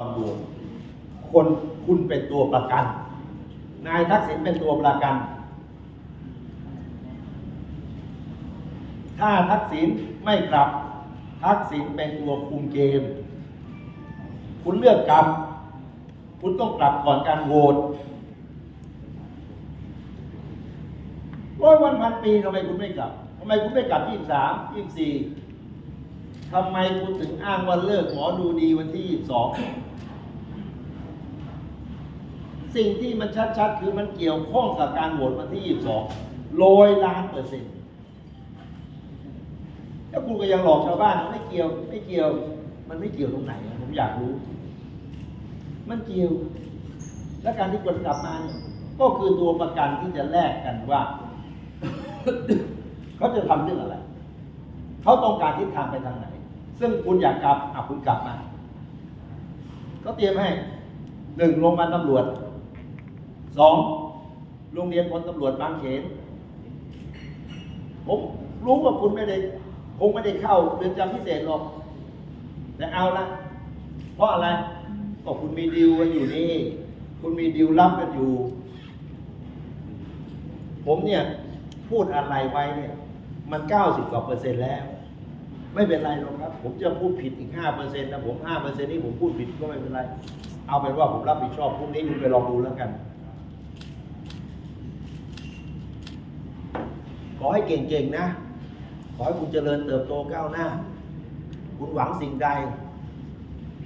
ตำรวจคนคุณเป็นตัวประกัน นายทักษิณเป็นตัวประกัน ถ้าทักษิณไม่กลับ ทักษิณเป็นตัวคุมเกม คุณเลือกกลับ คุณต้องกลับก่อนการโหวตร้อยวันพันปีทำไมคุณไม่กลับทำไมคุณไม่กลับยี่สามยี่สี่ ทำไมคุณถึงอ้างว่าเลิกหมอดูดีวันที่ยี่สองสิ่งที่มันชัดๆ คือมันเกี่ยวข้องกับการโหวตวันที่ 22โรยล้านเปอร์เซ็นต์แล้วคุณก็ยังหลอกชาวบ้านไม่เกี่ยวไม่เกี่ยว มันไม่เกี่ยวตรงไหน ผมอยากรู้ มันเกี่ยว และการที่คนกลับมาเนี่ยก็คือตัวประกันที่จะแลกกันว่าเขาจะทำเรื่องอะไร เขาต้องการทิศทางไปทางไหน ซึ่งคุณอยากกลับอะคุณกลับมา ก็เตรียมให้หนึ่งโรงพยาบาลตำรวจสองโรงเรียนพลตำรวจบางเขนผมรู้ว่าคุณไม่ได้คงไม่ได้เข้าเรือนจำพิเศษหรอก แต่เอาละเพราะอะไรก็คุณมีดีลกันอยู่นี่ คุณมีดีลลับกันอยู่ ผมเนี่ย พูดอะไรไว้เนี่ย มันเก้าสิบกว่าเปอร์เซ็นต์แล้ว ไม่เป็นไรหรอกครับ ผมจะพูดผิดอีกห้าเปอร์เซ็นต์นะผมห้าเปอร์เซ็นต์นี่ผมพูดผิดก็ไม่เป็นไร เอาเป็นว่าผมรับผิดชอบพรุ่งนี้คุณไปลองดูแล้วกัน ขอให้เก่งๆนะ ขอให้คุณเจริญเติบโตก้าวหน้า คุณหวังสิ่งใด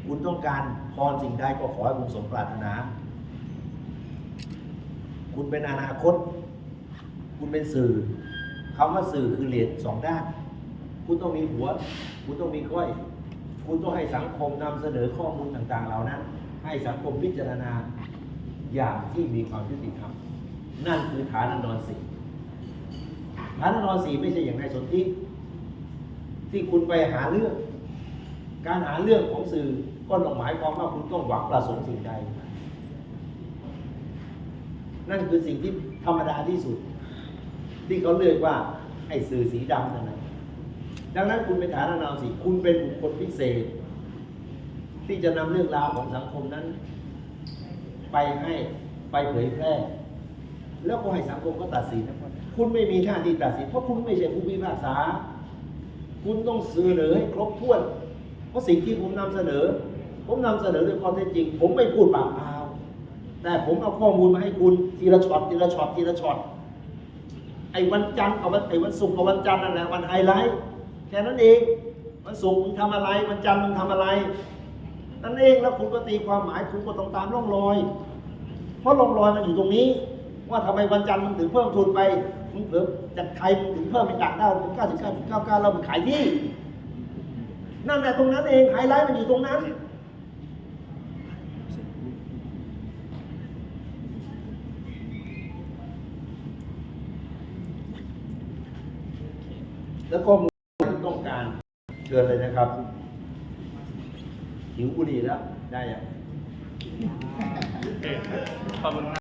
คุณต้องการพรสิ่งใดก็ขอให้คุณสมปรารถนา คุณเป็นอนาคต คุณเป็นสื่อคำว่าสื่อคือเหรียญสองด้าน คุณต้องมีหัว คุณต้องมีก้อย คุณต้องให้สังคมนำเสนอข้อมูลต่างๆ เหล่านั้น ให้สังคมพิจารณาอย่างที่มีความยุติธรรม นั่นคือฐานนอนสีฐานนอนสีไม่ใช่อย่างในสนธิที่คุณไปหาเรื่อง การหาเรื่องของสื่อก็ต้องหมายความว่าคุณต้องหวังประสงค์สิ่งใด นั่นคือสิ่งที่ธรรมดาที่สุด ที่เขาเรียกว่าไอ้สื่อสีดำนั่นนะ ดังนั้นคุณเป็นฐานนาวสีคุณเป็นบุคคลพิเศษ ที่จะนำเรื่องราวของสังคมนั้น ไปให้ไปเผยแพร่ แล้วก็ให้สังคมก็ตัดสินนะคุณไม่มีหน้าที่ตัดสิน เพราะคุณไม่ใช่ผู้พิพากษา คุณต้องเสนอให้ครบถ้วน เพราะสิ่งที่ผมนำเสนอ ผมนำเสนอด้วยข้อเท็จจริง ผมไม่พูดปากเปล่าแต่ผมเอาข้อมูลมาให้คุณทีละช็อตทีละช็อตทีละช็อตไอ้วันจันทร์กับวันไอ้วันศุกร์กับวันจันทร์นั่นแหละวันไฮไลท์ แค่นั้นเองวันศุกมึงทำอะไรวันจันมึงทำอะไร นั่นเองแล้วคุณก็ตีความหมายคุณก็ต้องตามร่องรอย เพราะร่องรอยมันอยู่ตรงนี้ ว่าทำไมวันจันทร์มึงถึงเพิ่มทุนไปมึงเพิ่มจากไทยมึงถึงเพิ่มไปจากด้าวเป็นเก้าสิบเก้าจุดเก้าเก้าแล้วมึงขายที่ นั่นแหละตรงนั้นเองไฮไลท์มันอยู่ตรงนั้นแล้วก็มูลที่ต้องการเชิญเลยนะครับ หิวบุหรี่แล้ว ได้ยัง ขอบคุณ